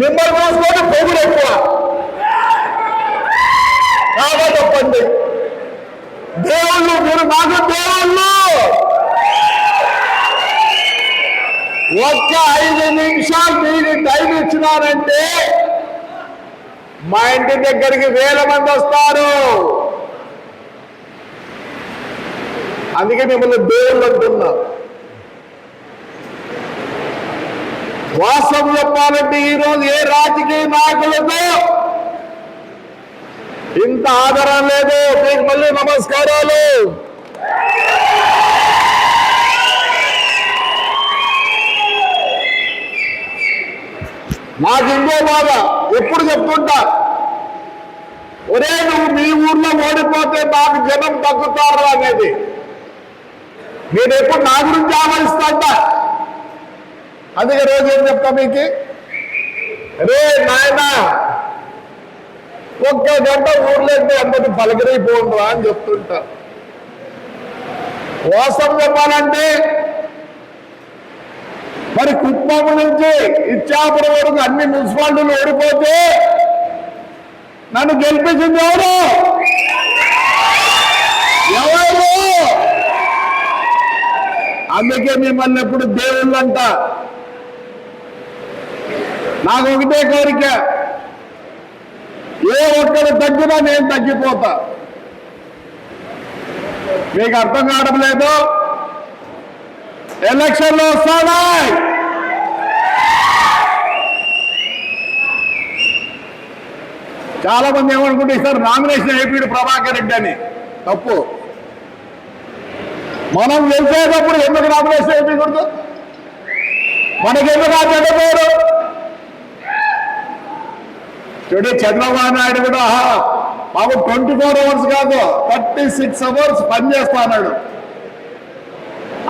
మిమ్మల్ని చూసుకొని పొగుడు ఎక్కువ. కాదా తప్పండి దేవుళ్ళు మీరు మాకు దేవుళ్ళు. ఒక్క ఐదు నిమిషాలు మీరు టైం ఇచ్చినారంటే మా ఇంటి దగ్గరికి వేల మంది వస్తారు. అందుకే మిమ్మల్ని దేవుళ్ళు అంటున్నారు వాస్తవం చెప్పాలంటే ఈరోజు ఏ రాజకీయ నాయకులతో ఇంత ఆదరణ లేదు. మీకు మళ్ళీ నమస్కారాలు. నాకు ఇంకో బాధ ఎప్పుడు చెప్తుంటా? ఒరే నువ్వు మీ ఊర్లో ఓడిపోతే నాకు జనం తగ్గుతారు అనేది. నేను ఎప్పుడు నా గురించి అందుకే రోజు ఏం చెప్తా మీకు? రే నాయన ఒక్క గంట ఊర్లేంటే అందరిని పలకరైపోండ్రా అని చెప్తుంటా. వాస్తవం చెప్పాలంటే మరి కుప్పం నుంచి ఇచ్చాపురం వరకు అన్ని మున్సిపాలిటీలు ఓడిపోతే నన్ను గెలిపించింది ఎవరు? ఎవరు? అందుకే మిమ్మల్ని ఎప్పుడు దేవుళ్ళంట నాకు ఒకటే కోరిక. ఏ ఒక్కరు తగ్గినా నేను తగ్గిపోతా. మీకు అర్థం కావడం లేదు? ఎలక్షన్లు వస్తాడా? చాలా మంది ఏమనుకుంటే సార్ నామినేషన్ అయిపోయాడు ప్రభాకర్ రెడ్డి అని. తప్పు. మనం వెళ్తేటప్పుడు ఎందుకు నామినేషన్ అయిపోయకూడదు మనకెందుకు ఆ చెడ్డ పేరు? టుడే చంద్రబాబు నాయుడు కూడా మాకు బాబు ట్వంటీ ఫోర్ అవర్స్ కాదు థర్టీ సిక్స్ అవర్స్ పనిచేస్తా అన్నాడు.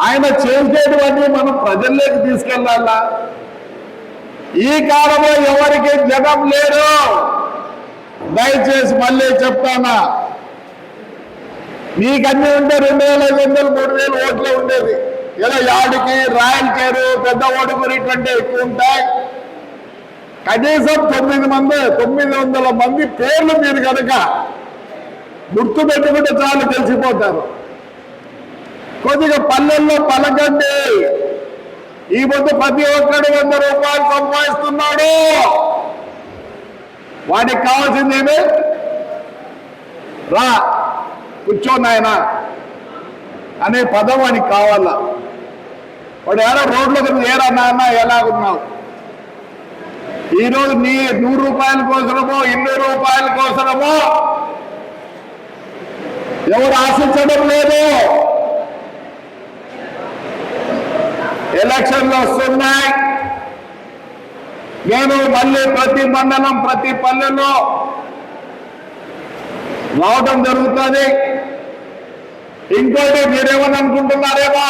ఆయన చేసేటివన్నీ మనం ప్రజల్లోకి తీసుకెళ్ళాలా? ఈ కాలంలో ఎవరికి జనం లేరు దయచేసి మళ్ళీ చెప్తానా? మీకన్నీ ఉంటే రెండు వేల ఐదు వందలు మూడు వేలు ఓట్లే ఉండేది ఇలా యాడికి రాయల్ కేరు పెద్ద ఓటుకుని ఇటువంటి ఎక్కువ ఉంటాయి. కనీసం తొమ్మిది మంది తొమ్మిది వందల మంది పేర్లు మీరు కనుక గుర్తు పెట్టుకుంటే చాలు తెలిసిపోతారు. కొద్దిగా పల్లెల్లో పలకండి. ఈ పొద్దు ప్రతి ఒక్కడు వంద రూపాయలు సంపాదిస్తున్నాడు. వాడికి ఏమి? రా కూర్చో నాయన. అనే పదం వాడికి కావాలా? వాడు ఏడా రోడ్లో కింద ఏరా నాన్న ఎలాగున్నావు? ఈరోజు నీ నూరు రూపాయల కోసమో ఇన్ని రూపాయల కోసమో ఎవరు ఆశించడం లేదు. ఎలక్షన్లు వస్తున్నాయి. నేను మళ్ళీ ప్రతి మండలం ప్రతి పల్లెలో రావడం జరుగుతుంది. ఇంకోటి మీరేమని అనుకుంటున్నారేమో?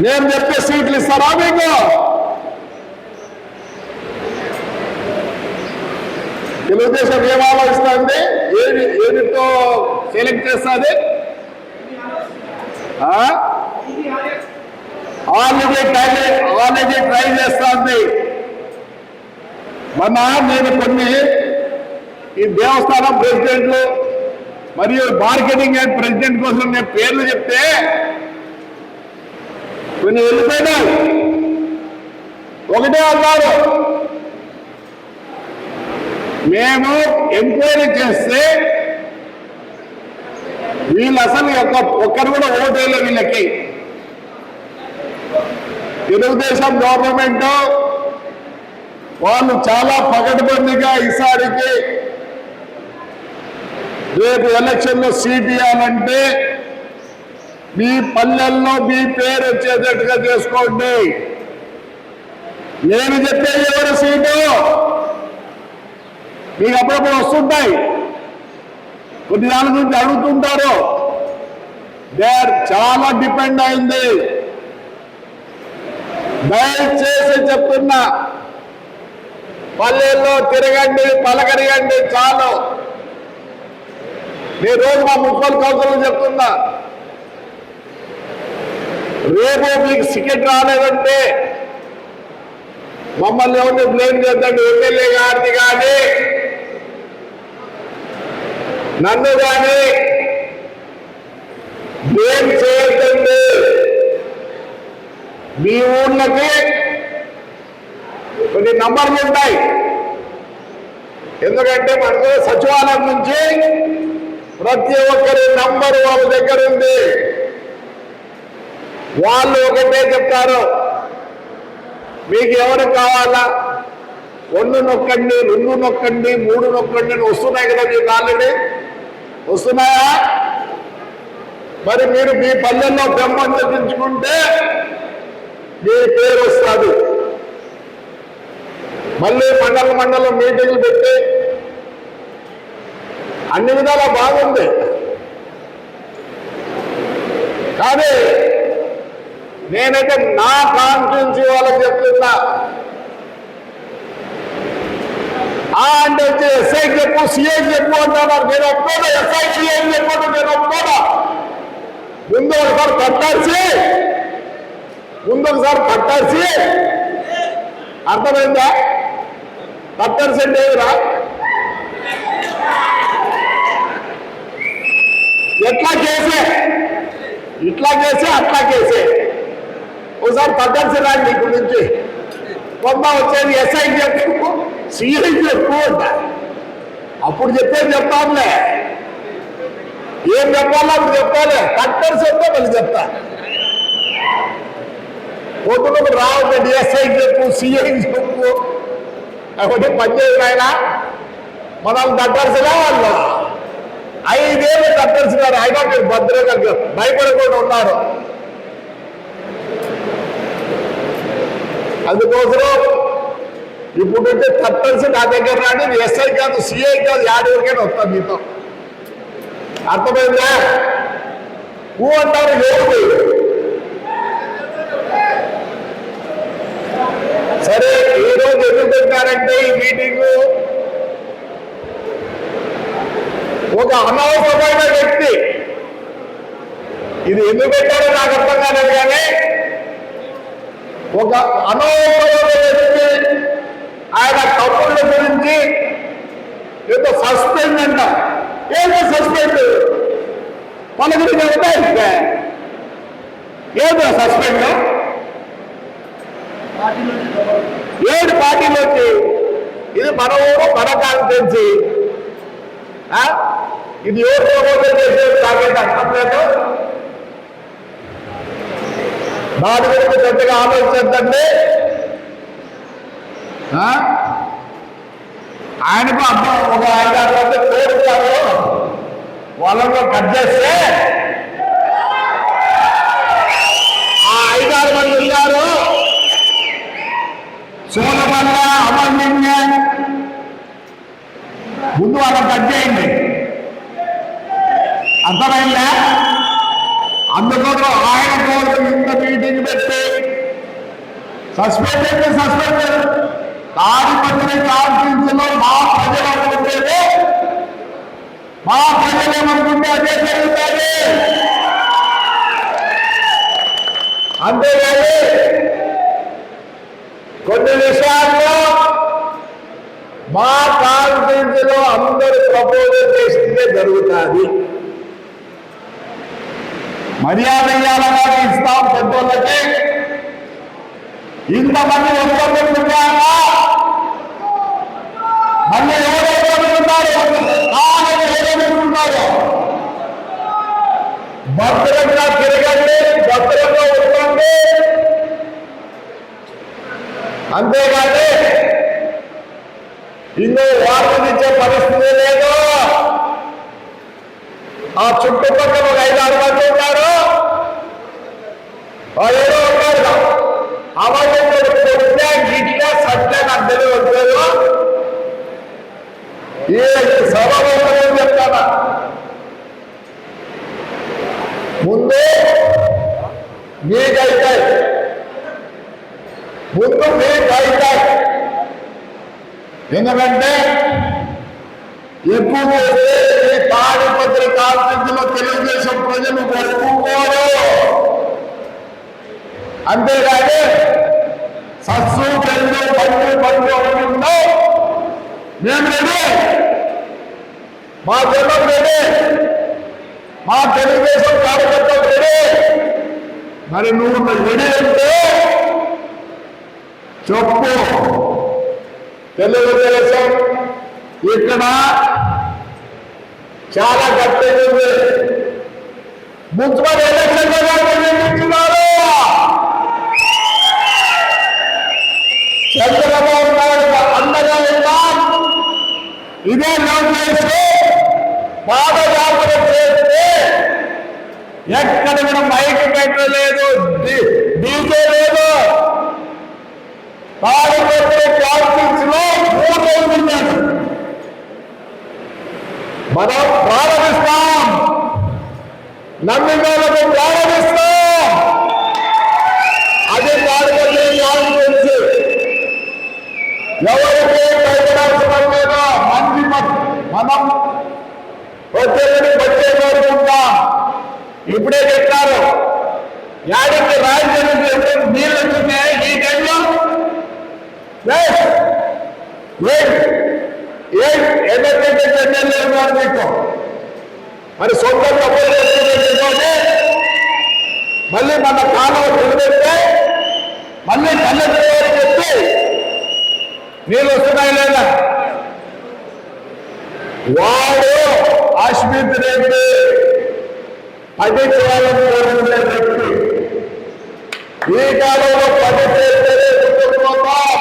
నేను చెప్పే సీట్లు ఇస్తారా మీకు? తెలుగుదేశం ఏం ఆలోచిస్తుంది ఏది ఏదితో సెలెక్ట్ చేస్తుంది? ఆల్రెడీ ట్రై ఆల్రెడీ ట్రై చేస్తుంది. మొన్న నేను కొన్ని ఈ దేవస్థానం ప్రెసిడెంట్లు మరియు మార్కెటింగ్ అండ్ ప్రెసిడెంట్ కోసం నేను పేర్లు చెప్తే కొన్ని వెళ్ళిపోయినాయి. ఒకటే అన్నారు. మేము ఎంక్వైరీ చేస్తే వీళ్ళు అసలు ఒక్కరు కూడా ఓటేయలే వీళ్ళకి. తెలుగుదేశం గవర్నమెంట్ వాళ్ళు చాలా పగటిబందిగా ఈసారికి రేపు ఎలక్షన్లో సీట్ ఇవ్వాలంటే మీ పల్లెల్లో మీ పేరు వచ్చేటట్టుగా చేసుకోండి. నేను చెప్పే ఎవరి సీటు? మీకు అప్పుడప్పుడు వస్తుంటాయి. కొన్ని దాని గురించి అడుగుతుంటారు. దేర్ చాలా డిపెండ్ అయింది. దయచేసి చెప్తున్నా. పల్లెల్లో తిరగండి పలకరియండి చాలు. నేను రోజు మా మున్సిపల్ కౌన్సిల్ చెప్తున్నా. రేపు మీకు టికెట్ రాలేదంటే మమ్మల్ని ఎవరిని బ్లేమ్ చేద్దండి? ఎమ్మెల్యే గారిని కానీ నన్ను కానీ ఏం చేయకండి. మీ ఊళ్ళకి కొన్ని నంబర్లు ఉంటాయి. ఎందుకంటే మనకు సచివాలయం నుంచి ప్రతి ఒక్కరి నంబరు వాళ్ళ దగ్గర ఉంది. వాళ్ళు ఒకటే చెప్తారు. మీకు ఎవరు కావాలా? ఒళ్ళు నొక్కండి రెండు నొక్కండి మూడు నొక్కండి అని వస్తున్నాయి కదా మీకు ఆల్రెడీ వస్తున్నాయా? మరి మీరు మీ పల్లెల్లో పెంపొందించుకుంటే మీ పేరు వస్తుంది. మళ్ళీ మండల మండలం మీటింగ్లు పెట్టి అన్ని విధాలా బాగుంది. కానీ నేనైతే నా కాన్ఫిడెన్సీ వాళ్ళకి చెప్తున్నా ఆ అంటే వచ్చి ఎస్ఐ చెప్పు సిఐ చెప్పు అంటున్నారు. నేను ఒప్పుకోను ఎస్ఐ సిఐ చెప్పు నేను ఒప్పుకోను. ముందు ఒకసారి కట్టాల్సి ముందు ఒకసారి కట్టాల్సి అర్థమైందా? కట్టాల్సి అంటే ఎట్లా చేసే? ఇట్లా చేసే అట్లా చేసే. ఒకసారి పట్టాల్సి రాండి ఇప్పుడు నుంచి. బొమ్మ వచ్చేది ఎస్ఐ చెప్పు సిఐ చెప్పు అంట. అప్పుడు చెప్పేది చెప్తాంలే. ఏం చెప్పాలో అప్పుడు చెప్పాలి కట్టర్స్ చెప్తే మళ్ళీ చెప్తా. పొద్దునకు రావద్దండి ఎస్ఐ చెప్పు సిఐ చెప్పు కాబట్టి పనిచేయదు ఆయన మనం కట్టాల్సినా వాళ్ళు ఐదేళ్ళు కట్టాల్సినారు అయినా మీరు భద్రంగా భయపడకుండా ఉన్నారు. అందుకోసం ఇప్పుడు నుండి నా దగ్గర రాని ఎస్ఐ కాదు సిఐ కాదు యాడ్ వరకైనా వస్తాను మీతో. అర్థమైందా? ఊ అంటారు లేదు. సరే ఈ రోజు ఎందుకు పెట్టారంటే ఈ మీటింగ్? ఒక అనవసరమైన వ్యక్తి. ఇది ఎందుకు పెట్టారో నాకు అర్థం కాలేదు కానీ ఒక అనవసరమైన వ్యక్తి ఆయన కప్పుల గురించి ఏదో సస్పెండ్ అంట ఏదో సస్పెండ్ మన పలువురు చెప్తా ఏదో సస్పెండ్ ఏడు పార్టీలోకి ఇది మన ఊరు మన కాన్ఫరెన్సీ ఇది ఎవరు ప్రమోదం చేసేది నాకైతే అర్థం లేదు దాని గురించి పెద్దగా ఆలోచించండి ఆయనకు అర్థం ఒక ఐదు ఆరు మంది కోరుతారు వాళ్ళను కట్ చేస్తే ఆ ఐదారు మంది ఉన్నారు సోనమల్ల అమర్ణ్య ముందు వాళ్ళని కట్ చేయండి. అర్థమైందా? అందుకోసం ఆయన కోసం ఇంత మీటింగ్ పెట్టి సస్పెండ్ అయితే సస్పెండ్ తాడిపత్రి కాన్ఫరెన్స్ మా ప్రజలు అనుకుంటేనే మా ప్రజలు ఏమనుకుంటే అదే జరుగుతుంది. అంతేగాని కొన్ని విషయాల్లో మా కాన్ఫరెన్స్లో అందరూ ప్రపోజల్ చేస్తే జరుగుతుంది. మర్యాద ఇవ్వాలన్నా ఇస్తాం పెద్దోళ్ళకి. ఇంతమంది ఒప్పుకుంటున్నారా మళ్ళీ ఎవరు ఒప్పుకుంటున్నారు కాదని ఒప్పుకుంటున్నారు భద్రంగా తిరగండి భద్రంగా ఉండండి. అంతేగాని ఇందులో వార్తలు ఇచ్చే పరిస్థితి లేదు. ఆ చుట్టుపక్కల ఒక ఐదు ఆరు మంది ఉన్నారు. ఏదో ఉన్నారు. అవాజంలో కొట్టే గిట్లా సత్య నాకు వచ్చారు ఏ సభలో చెప్తానా? ముందు మీకైతాయి ముందు మీకైతాయి ఎందుకంటే ఎక్కువ చేస్తే కాన్ఫరెన్స్లో తెలుగుదేశం ప్రజలు ఒప్పుకోరు. అంతేగాని సస్సు పెళ్ళు పండు పండు ఉందో మేము రెడీ. మా జనం రెడీ. మా తెలుగుదేశం కార్యకర్తలు రెడీ. మరి నువ్వు రెడీ అంటే చెప్పు. తెలుగుదేశం ఇక్కడ చాలా గట్టిగా మున్సిపల్ ఎలక్షన్ నిర్మించున్నారు చంద్రబాబు నాయుడు అండగా ఉన్నాం ఇదే లోకేష్ పాదయాత్ర చేస్తే ఎక్కడ కూడా మైక్ పెట్టలేదు డీజే లేదు. తాడిపత్రి క్లాసిక్స్లో మూడు రోజులు మనం ప్రారంభిస్తాం. నమ్మినోళ్ళకు ప్రారంభిస్తాం. అది తాడిపత్రి కాన్ఫరెన్స్ ఎవరికి భయపడాల్సిన లేదా మంచి మనం వచ్చేది వచ్చే కోరుకుంటాం. ఇప్పుడే చెప్పారు. యాడికి రాజ్యం నీళ్ళు వచ్చింది ఈ టైంలో? ఎన్నెందుకు ఉన్నారు మీకు మరి సొంత తప్పులు చేసుకుంటే మళ్ళీ మన కాలం తెలిపెడితే మళ్ళీ తల్లిదండ్రులు చెప్పి నీళ్ళు వస్తున్నాయి లేదా? వాడు ఆశ్మిత్ రెడ్డి పది చేయాలని వ్యక్తి. ఈ కాలంలో పది చేస్తేనే గుర్తుకుపోతాం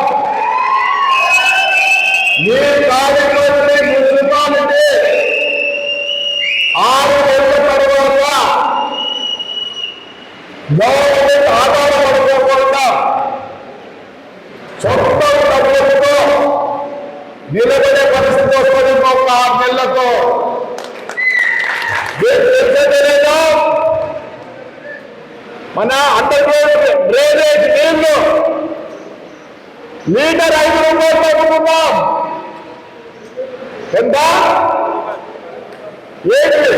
ఈ కార్యక్రమం మున్సిపాలిటీ ఆరు నెలల తర్వాత గవర్నమెంట్ ఆధారపడుకోకుండా సొంత డబ్బులతో నిలబడే పరిస్థితి వస్తుంది ఇంకొక ఆరు నెలలతో మీకు తెలిసేదే లేదా? మన అండర్ గ్రౌండ్ డ్రైనేజ్ నీళ్ళు లీటర్ ఐదు రూపాయలు పెట్టుకున్నాం ఎంత? ఏంటి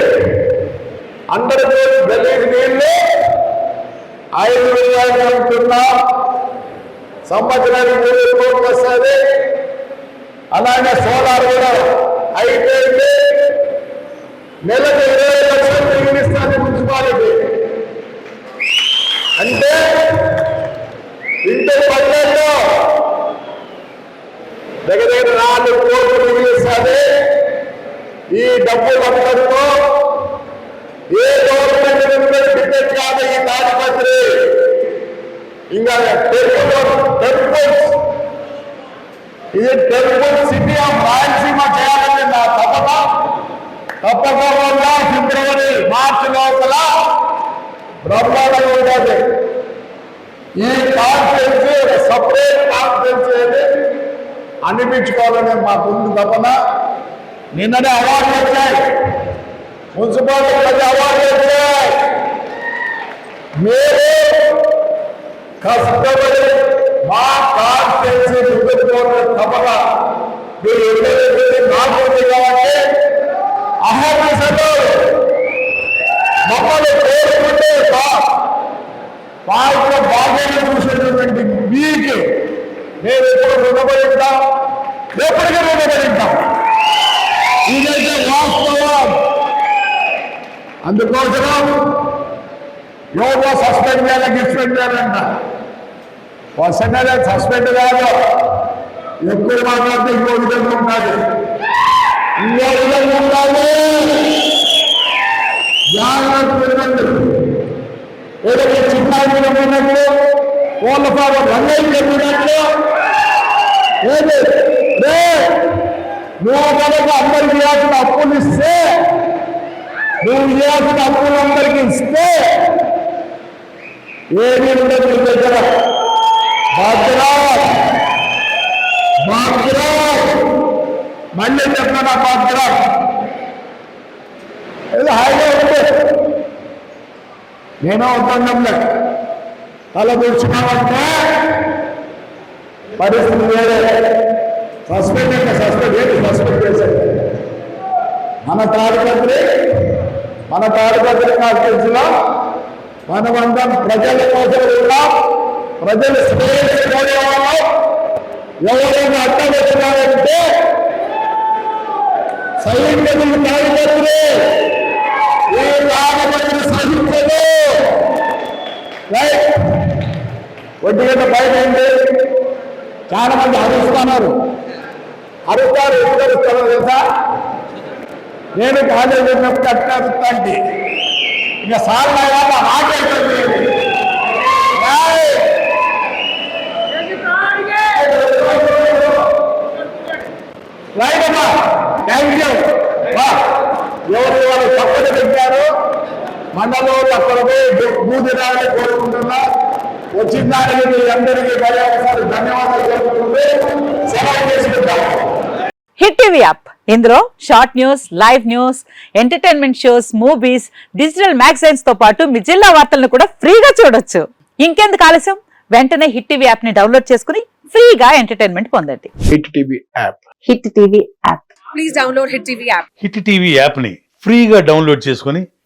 అండర్ గ్రౌండ్ డ్రైనేజ్ నీళ్ళు ఐదు రూపాయలు ఉంటున్నాం సంవత్సరానికి మూడు కోట్లు వస్తుంది. అలాగే సోలార్ కూడా అయిపోయింది. నెలకు ఇరవై లక్షలు మిగిలిస్తుంది మున్సిపాలిటీ. అంటే ఇంటర్ పల్లెల్లో దగ్గర దగ్గర నాలుగు కోట్లు మిగిలిస్తుంది ఈ డబ్బులందరితో ఏ గవర్నమెంట్ నుండి కాదు ఈ తాడిపత్రి ఇంకా టెంపుల్ టెంపుల్స్. ఇది టెంపుల్ సిటీ ఆఫ్ రాయలసీమ చేయాలని నా తప్పక తప్పక ఫిబ్రవరి మార్చి లోపల. బ్రహ్మాండంగా ఉంటుంది ఈ కాన్ఫరెన్స్ సపరేట్ కాన్ఫరెన్స్ అయితే అనిపించుకోవాలని మాకుంది తపన నిన్ననే అవార్డు వచ్చాయి. మున్సిపాలిటీ ప్రతి అవార్డులు వచ్చాయి. మీరు కష్టపడి మా కాన్ఫరెన్స్ గుర్తుకోవడం తప్పక. మీరు ఎన్నో నాకు ఉంది కాబట్టి అహర్నిశలు. మమ్మల్ని కోరుకుంటే పాటల బాధ్యత చూసేటటువంటి మీకు మేము ఎప్పుడు రుణపడి ఉంటాం ఎప్పటికీ రుణపడి ఉంటాం ఇదైతే వాస్తవం. అందుకోసం యోగా సస్పెండ్ చేయాలి గిస్పెండ్ చేయాలంట వసంగా సస్పెండ్ కాదు. ఎక్కువ మాట్లాడితే ఇంకో విధంగా ఉండాలి. ఇంకో విధంగా ఉండాలి. జాగ్రత్త ఏదైతే చిన్నాయి ఉన్నట్లు కోళ్ళ పాప రంగయ్య చెప్పినట్లు ఏది? నువ్వు కనుక అందరికి ఇవ్వాల్సిన అప్పులు ఇస్తే నువ్వు ఇవ్వాల్సిన అప్పులు అందరికి ఇస్తే ఏమీ ఉండదు నీ దగ్గర. బాధ్యరావు బాధ్యరావు మళ్ళీ చెప్పిన బాధ్యరావు ఏదో హాయిగా ఉంటే. నేనో ఒప్పందంలో తల కూర్చున్నామంటే పరిస్థితి వేరే. సస్పెండ్ అంటే సస్పెండ్. ఏంటి సస్పెండ్ చేశారు మన తాడిపత్రి మన తాడిపత్రి కాన్ఫరెన్స్లో మనమందరం ప్రజల కోసం ఉన్నాం ప్రజలు శ్రేయస్సు ఎవరైనా అడ్డం వచ్చినారంటే సైనికులు కార్యకర్తలు ఈ రాజమండ్రి సహించదు రైట్ ఒంటి గంట బయట ఉంది చాలా మంది అరుస్తున్నారు అరుస్తారు ఎందుకు అరుస్తారో తెలుసా నేను కాలేజీ ఉన్నప్పుడు అట్లా అరుస్తాంటి ఇంకా సార్ ఆటేస్తుంది రైట్ కోరుకుంటున్నా. వచ్చిన దానికి మీ అందరికీ మరీ ఒకసారి ధన్యవాదాలు సెలవు చేసుకుంటాం. Hit TV app. ఇందులో short news live news entertainment shows movies digital మ్యాగజైన్స్తో పాటు మీ జిల్లా వార్తలను కూడా ఫ్రీగా చూడొచ్చు. ఇంకెందుకు ఆలస్యం? వెంటనే హిట్ టీవీ యాప్ని డౌన్లోడ్ చేసుకుని ఫ్రీగా ఎంటర్టైన్మెంట్ పొందండి. Hit TV app. Hit TV app. Please download Hit TV app. Hit TV యాప్ని ఫ్రీగా డౌన్లోడ్ చేసుకొని